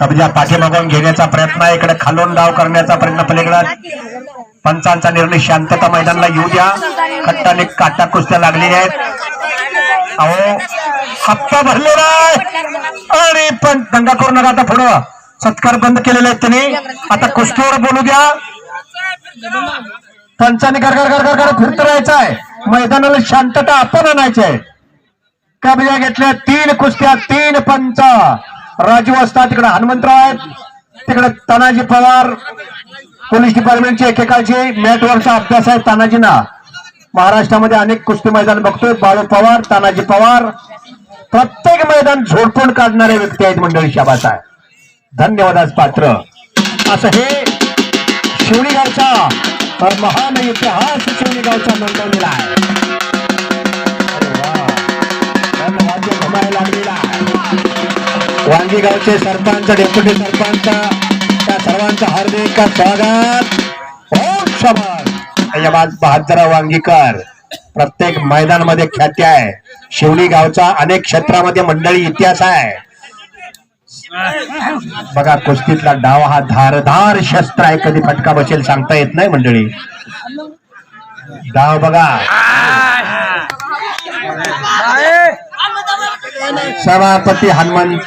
कब्जा पाठीमागून घेण्याचा प्रयत्न आहे. इकडे खालून डाव करण्याचा प्रयत्न पलीकडे. पंचांचा निर्णय शांतता मैदानाला येऊ द्या. खट्टाने काटा कुस्त्या लागलेल्या आहेत. अहो हप्ता भरलेला आहे. आणि पण दंगा करू नका आता पुढं? सत्कार बंद केलेले आहेत त्यांनी. आता कुस्तीवर बोलू द्या. पंचाने घर घर घर फिरत राहायचं आहे. मैदानाला शांतता आपण आणायची आहे. कब्जा घेतल्या तीन कुस्त्या तीन पंच. राजू असतात तिकडे हनुमंतराव आहेत तिकडे तानाजी पवार पोलीस डिपार्टमेंटची एकेकाचे मॅटवरचा अभ्यास आहे तानाजीना. महाराष्ट्रामध्ये अनेक कुस्ती मैदान बघतोय बाळू पवार तानाजी पवार. प्रत्येक मैदान झोडपून काढणारे व्यक्ती आहेत मंडळी शाबास आहे. धन्यवाद आज पात्र. असं हे शिवणीगावचा महान इतिहास शिवणीगावचा नोंदवलेला आहे. राज्य लागलेला वांगी गावचे सरपंच डेप्युटी सरपंच त्या सर्वांचं हार्दिक स्वागत. ओम वांगीकर प्रत्येक मैदानामध्ये ख्याती आहे. शिवणी गावचा अनेक क्षेत्रामध्ये मंडळी इतिहास आहे. बघा कुस्तीतला डाव हा धारधार शस्त्र आहे. कधी फटका बसेल सांगता येत नाही मंडळी. डाव बघा. सभापती हनुमान